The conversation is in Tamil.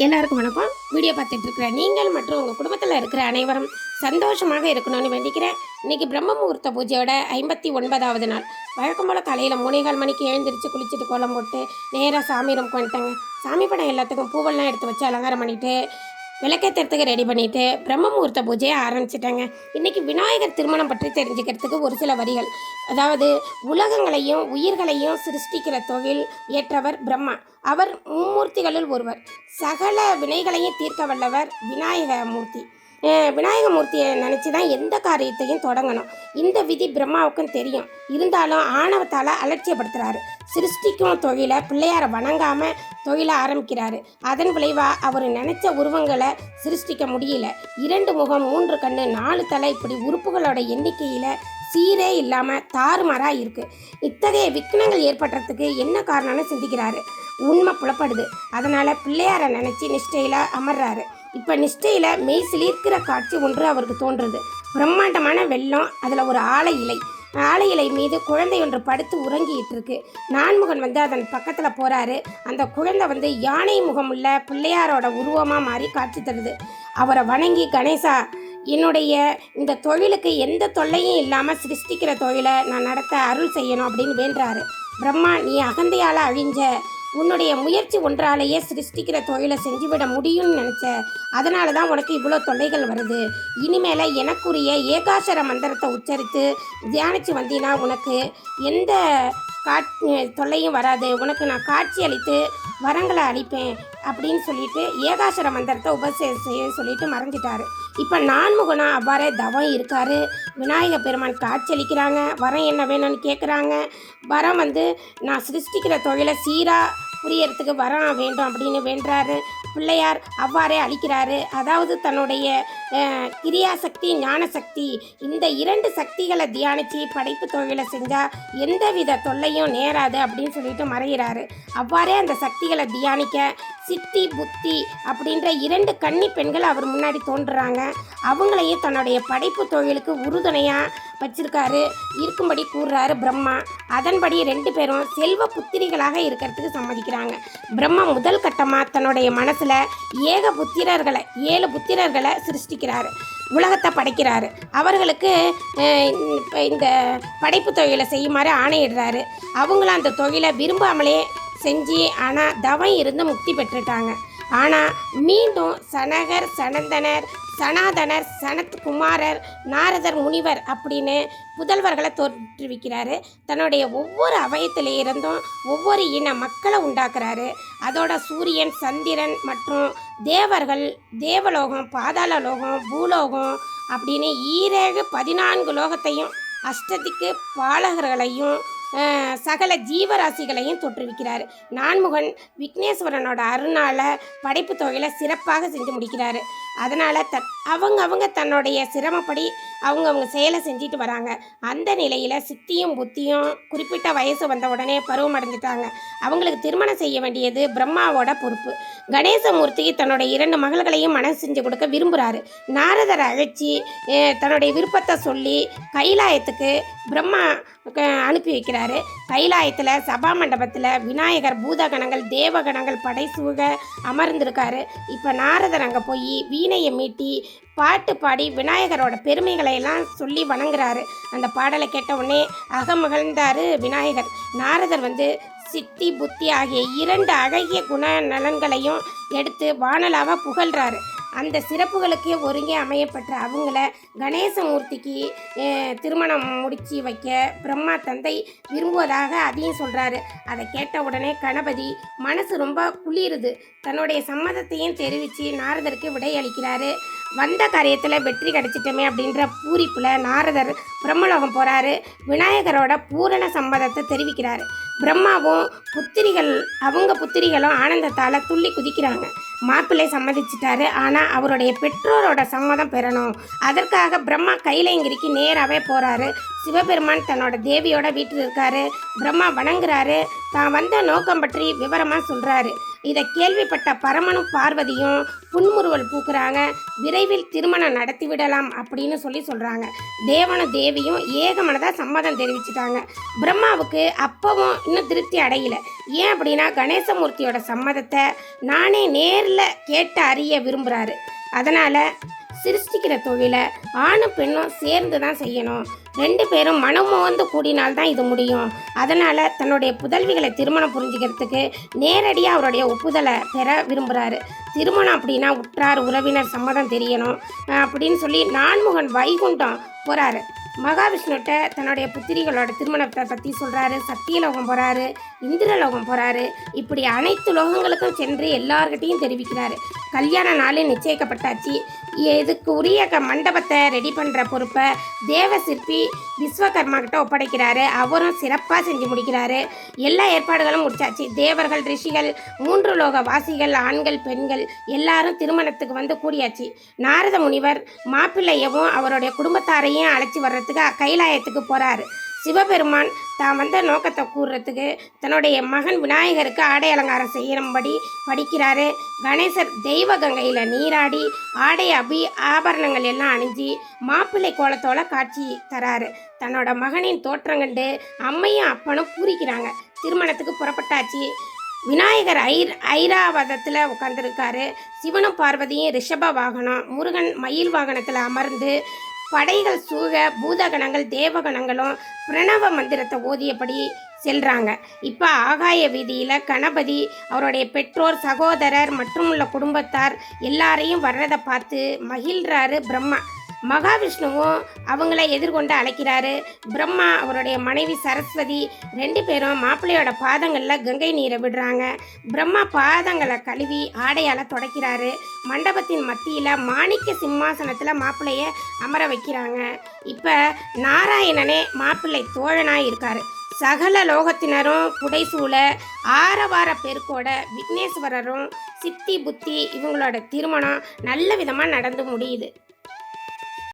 எல்லாருக்கும் வணக்கம். வீடியோ பார்த்துட்டு இருக்கிற நீங்கள் மற்றும் உங்கள் குடும்பத்தில் இருக்கிற அனைவரும் சந்தோஷமாக இருக்கணும்னு வேண்டிக்கிறேன். இன்னைக்கு பிரம்ம முகூர்த்த பூஜையோட ஐம்பத்தி ஒன்பதாவது நாள். வழக்கம் போல் காலையில் மூணேகால் மணிக்கு எழுந்திரிச்சு குளிச்சுட்டு கோலம் போட்டு நேராக சாமி ரூமுக்கு வந்துட்டாங்க. சாமி படம் எல்லாத்துக்கும் பூவெல்லாம் எடுத்து வச்சு அலங்காரம் பண்ணிவிட்டு விளக்கேற்றுறதுக்கு ரெடி பண்ணிட்டு பிரம்ம முகூர்த்த பூஜையை ஆரம்பிச்சிட்டாங்க. இன்னைக்கு விநாயகர் திருமணம் பற்றி தெரிஞ்சுக்கிறதுக்கு ஒரு சில வரிகள். அதாவது உலகங்களையும் உயிர்களையும் சிருஷ்டிக்கிற தொழில் ஏற்றவர் பிரம்மா. அவர் மும்மூர்த்திகளில் ஒருவர். சகல வினைகளையும் தீர்க்க வல்லவர் விநாயக மூர்த்தி விநாயகமூர்த்தியை விநாயக மூர்த்தியை நினச்சி தான் எந்த காரியத்தையும் தொடங்கணும். இந்த விதி பிரம்மாவுக்கும் தெரியும். இருந்தாலும் ஆணவத்தால் அலட்சியப்படுத்துகிறாரு சிருஷ்டிக்கும் தொழிலை பிள்ளையாரை வணங்காமல் தொழிலை ஆரம்பிக்கிறாரு. அதன் விளைவாக அவர் நினச்ச உருவங்களை சிருஷ்டிக்க முடியல. இரண்டு முகம் மூன்று கண்ணு நாலு தலை இப்படி உறுப்புகளோட எண்ணிக்கையில் சீரே இல்லாமல் தாறுமாறாக இருக்குது இத்தகைய விக்னங்கள் ஏற்படுறதுக்கு என்ன காரணம்னு சிந்திக்கிறாரு. உண்மை புலப்படுது. அதனால் பிள்ளையாரை நினச்சி நிஷ்டையில் அமர்றாரு. இப்போ நிஷ்டையில் மெய் சிலிர்க்கிற காட்சி ஒன்று அவருக்கு தோன்றுது. பிரம்மாண்டமான வெள்ளம் அதில் ஒரு ஆலை இலை. ஆலை இலை மீது குழந்தை ஒன்று படுத்து உறங்கிட்டு இருக்கு நான்முகன் வந்து அதன் பக்கத்தில் போகிறாரு அந்த குழந்தை வந்து யானை முகம் உள்ள பிள்ளையாரோட உருவமாக மாறி காட்சி தருது. அவரை வணங்கி கணேசா என்னுடைய இந்த தொழிலுக்கு எந்த தொல்லையும் இல்லாமல் சிருஷ்டிக்கிற தொழிலை நான் நடத்த அருள் செய்யணும் அப்படின்னு வேண்டுறாரு. பிரம்மா நீ அகந்தையால் அழிஞ்ச உன்னுடைய முயற்சி ஒன்றாலேயே சிருஷ்டிக்கிற தொழிலை செஞ்சுவிட முடியும்னு நினச்ச அதனால தான் உனக்கு இவ்வளோ தொல்லைகள் வருது. இனிமேல் எனக்குரிய ஏகாசர மந்திரத்தை உச்சரித்து தியானித்து வந்தீங்கன்னா உனக்கு எந்த காட் தொல்லையும் வராது. உனக்கு நான் காட்சி அளித்து வரங்களை அளிப்பேன். அப்படின்னு சொல்லிட்டு ஏகாசர மந்திரத்தை உபசேசம் சொல்லிட்டு மறைஞ்சிட்டாரு. இப்போ நான்முகனா அவ்வாறே தவம் இருக்காரு. விநாயக பெருமான் காட்சியளிக்கிறாங்க. வரம் என்ன வேணும்னு கேட்குறாங்க வரம் வந்து நான் சிருஷ்டிக்கிற தொழிலை சீராக புரியறதுக்கு வரம் வேண்டும் அப்படின்னு வேண்டுறாரு. பிள்ளையார் அவ்வாறே அளிக்கிறாரு. அதாவது தன்னுடைய கிரியாசக்தி ஞானசக்தி இந்த இரண்டு சக்திகளை தியானித்து படைப்பு தொழிலை செஞ்சால் எந்தவித தொல்லையும் நேராது அப்படின்னு சொல்லிட்டு மறைகிறாரு. அவ்வாறே அந்த சக்திகளை தியானிக்க சித்தி புத்தி அப்படின்ற இரண்டு கன்னி பெண்கள் அவர் முன்னாடி தோன்றுறாங்க. அவங்களையும் தன்னுடைய படைப்பு தொழிலுக்கு உறுதுணையாக வச்சிருக்காரு இருக்கும்படி கூறுறாரு பிரம்மா. அதன்படி ரெண்டு பேரும் செல்வ புத்திரிகளாக இருக்கிறதுக்கு சம்மதிக்கிறாங்க. பிரம்மா முதல் கட்டமாக தன்னுடைய மனசில் ஏக புத்திரர்களை ஏழு புத்திரர்களை சிருஷ்டிக்கிறாரு. உலகத்தை படைக்கிறாரு. அவர்களுக்கு அஹ், இந்த படைப்பு தொழிலை செய்யுமாறு ஆணையிடுறாரு. அவங்களும் அந்த தொழிலை விரும்பாமலே செஞ்சு ஆனால் தவம் இருந்து முக்தி பெற்றுட்டாங்க. ஆனால் மீண்டும் சனகர் சனந்தனர் சனாதனர் சனத்குமாரர் நாரதர் முனிவர் அப்படின்னு புதல்வர்களை தோற்றுவிக்கிறாரு. தன்னுடைய ஒவ்வொரு அவயத்தில் இருந்தும் ஒவ்வொரு இன மக்களை உண்டாக்குறாரு. அதோட சூரியன் சந்திரன் மற்றும் தேவர்கள் தேவலோகம் பாதாள லோகம் பூலோகம் அப்படின்னு ஈரேழு பதினான்கு லோகத்தையும் அஷ்டதிக்கு பாலகர்களையும் சகல ஜீவராசிகளையும் தோற்றுவிக்கிறார். நான்முகன் விக்னேஸ்வரனோட அருணால படைப்பு தொகையில் சிறப்பாக செஞ்சு முடிக்கிறாரு. அதனால் த அவங்க அவங்க தன்னுடைய சிரமப்படி அவங்க அவங்க செயலை செஞ்சுட்டு வராங்க. அந்த நிலையில் சித்தியும் புத்தியும் குறிப்பிட்ட வயசு வந்த உடனே பருவம் அடைஞ்சிட்டாங்க அவங்களுக்கு திருமணம் செய்ய வேண்டியது பிரம்மாவோட பொறுப்பு. கணேசமூர்த்திக்கு தன்னோட இரண்டு மகள்களையும் மனசு செஞ்சு கொடுக்க விரும்புகிறாரு நாரதரை அழைச்சி தன்னுடைய விருப்பத்தை சொல்லி கைலாயத்துக்கு பிரம்மா க- அனுப்பி வைக்கிறார். கைலாயத்தில் சபா மண்டபத்தில் விநாயகர் பூதகணங்கள் தேவகணங்கள் படைசுக அமர்ந்திருக்காரு. இப்போ நாரதர் அங்கே போய் வீணையை மீட்டி பாட்டு பாடி விநாயகரோட பெருமைகளை எல்லாம் சொல்லி வணங்குறாரு. அந்த பாடலை கேட்ட உடனே அகமகிழ்ந்தார் விநாயகர். நாரதர் வந்து சித்தி புத்தி ஆகிய இரண்டு அழகிய குண நலன்களையும் எடுத்து வானலாக புகழ்கிறாரு அந்த சிறப்புகளுக்கு ஒருங்கே அமையப்பட்ட அவங்கள கணேசமூர்த்திக்கு திருமணம் முடித்து வைக்க பிரம்மா தந்தை விரும்புவதாக அதையும் சொல்கிறாரு அதை கேட்ட உடனே கணபதி மனசு ரொம்ப குளிருது. தன்னுடைய சம்மதத்தையும் தெரிவித்து நாரதருக்கு விடையளிக்கிறாரு. வந்த காரியத்தில் வெற்றி கிடைச்சிட்டோமே அப்படின்ற பூரிப்பில் நாரதர் பிரம்மலோகம் போகிறாரு விநாயகரோட பூரண சம்மதத்தை தெரிவிக்கிறாரு. பிரம்மாவும் புத்திரிகள் அவங்க புத்திரிகளும் ஆனந்தத்தால் துள்ளி குதிக்கிறாங்க. மாப்பிள்ளை சம்மதிச்சிட்டாரு. ஆனால் அவருடைய பெற்றோரோட சம்மதம் பெறணும். அதற்காக பிரம்மா கைலங்கிரிக்கு நேராகவே போகிறாரு சிவபெருமான் தன்னோட தேவியோட வீட்டில் இருக்காரு. பிரம்மா வணங்குறாரு. தான் வந்த நோக்கம் பற்றி விவரமாக சொல்கிறாரு இதை கேள்விப்பட்ட பரமனும் பார்வதியும் புன்முறுவல் பூக்குறாங்க. விரைவில் திருமணம் நடத்தி விடலாம் அப்படின்னு சொல்லி சொல்கிறாங்க தேவனும் தேவியும் ஏகமனதாக சம்மதம் தெரிவிச்சிட்டாங்க. பிரம்மாவுக்கு அப்பவும் இன்னும் திருப்தி அடையல. ஏன் அப்படின்னா கணேசமூர்த்தியோட சம்மதத்தை நானே நேரில் கேட்டு அறிய விரும்புகிறாரு அதனால் சிருஷ்டிக்கிற தொழிலை ஆணும் பெண்ணும் சேர்ந்து தான் செய்யணும். ரெண்டு பேரும் மனமும் வந்து கூடினால்தான் இது முடியும். அதனால் தன்னுடைய புதல்விகளை திருமணம் புரிஞ்சுக்கிறதுக்கு நேரடியாக அவருடைய ஒப்புதலை பெற விரும்புகிறாரு திருமணம் அப்படின்னா உற்றார் உறவினர் சம்மதம் தெரியணும். அப்படின்னு சொல்லி நான்முகன் வைகுண்டம் போகிறாரு மகாவிஷ்ணுகிட்ட தன்னுடைய புத்திரிகளோட திருமணத்தை பற்றி சொல்கிறாரு சத்தியலோகம் போகிறாரு இந்திரலோகம் போகிறாரு இப்படி அனைத்து லோகங்களுக்கும் சென்று எல்லார்கிட்டையும் தெரிவிக்கிறாரு. கல்யாண நாளில் நிச்சயிக்கப்பட்டாச்சு. இதுக்கு உரிய க மண்டபத்தை ரெடி பண்ணுற பொறுப்பை தேவ சிற்பி விஸ்வகர்மா கிட்ட ஒப்படைக்கிறாரு. அவரும் சிறப்பாக செஞ்சு முடிக்கிறாரு. எல்லா ஏற்பாடுகளும் முடிச்சாச்சு. தேவர்கள் ரிஷிகள் மூன்று லோக வாசிகள் ஆண்கள் பெண்கள் எல்லாரும் திருமணத்துக்கு வந்து கூடியாச்சு. நாரத முனிவர் மாப்பிள்ளையவும் அவருடைய குடும்பத்தாரையும் அழைச்சி வர்றதுக்கு கைலாயத்துக்கு போகிறாரு சிவபெருமான் தான் வந்த நோக்கத்தை கூறுறதுக்கு தன்னுடைய மகன் விநாயகருக்கு ஆடை அலங்காரம் செய்யும்படி படிக்கிறாரு. கணேசர் தெய்வ கங்கையில் நீராடி ஆடை அபி ஆபரணங்கள் எல்லாம் அணிஞ்சு மாப்பிள்ளை கோலத்தோட காட்சி தராரு. தன்னோட மகனின் தோற்றம் கண்டு அம்மையும் அப்பனும் பூரிக்கிறாங்க. திருமணத்துக்கு புறப்பட்டாச்சு. விநாயகர் ஐர் ஐராவதத்தில் உட்காந்துருக்காரு சிவனும் பார்வதியும் ரிஷப வாகனம் முருகன் மயில் வாகனத்தில் அமர்ந்து படைகள் சூழ பூதகணங்கள் தேவகணங்களும் பிரணவ மந்திரத்தை ஓதியபடி செல்கிறாங்க இப்போ ஆகாய வீதியில் கணபதி அவருடைய பெற்றோர் சகோதரர் மற்றும் உள்ள குடும்பத்தார் எல்லாரையும் வர்றதை பார்த்து மகிழ்கிறாரு பிரம்மா. மகாவிஷ்ணுவும் அவங்கள எதிர்கொண்டு அழைக்கிறாரு. பிரம்மா அவருடைய மனைவி சரஸ்வதி ரெண்டு பேரும் மாப்பிள்ளையோட பாதங்களில் கங்கை நீரை விடுறாங்க. பிரம்மா பாதங்களை கழுவி ஆடையால் தொடக்கிறாரு. மண்டபத்தின் மத்தியில் மாணிக்க சிம்மாசனத்தில் மாப்பிள்ளைய அமர வைக்கிறாங்க. இப்போ நாராயணனே மாப்பிள்ளை தோழனாக இருக்கார். சகல லோகத்தினரும் புடைசூழ ஆரவார பெருக்கோட விக்னேஸ்வரரும் சித்தி புத்தி இவங்களோட திருமணம் நல்ல விதமாக நடந்து முடியுது.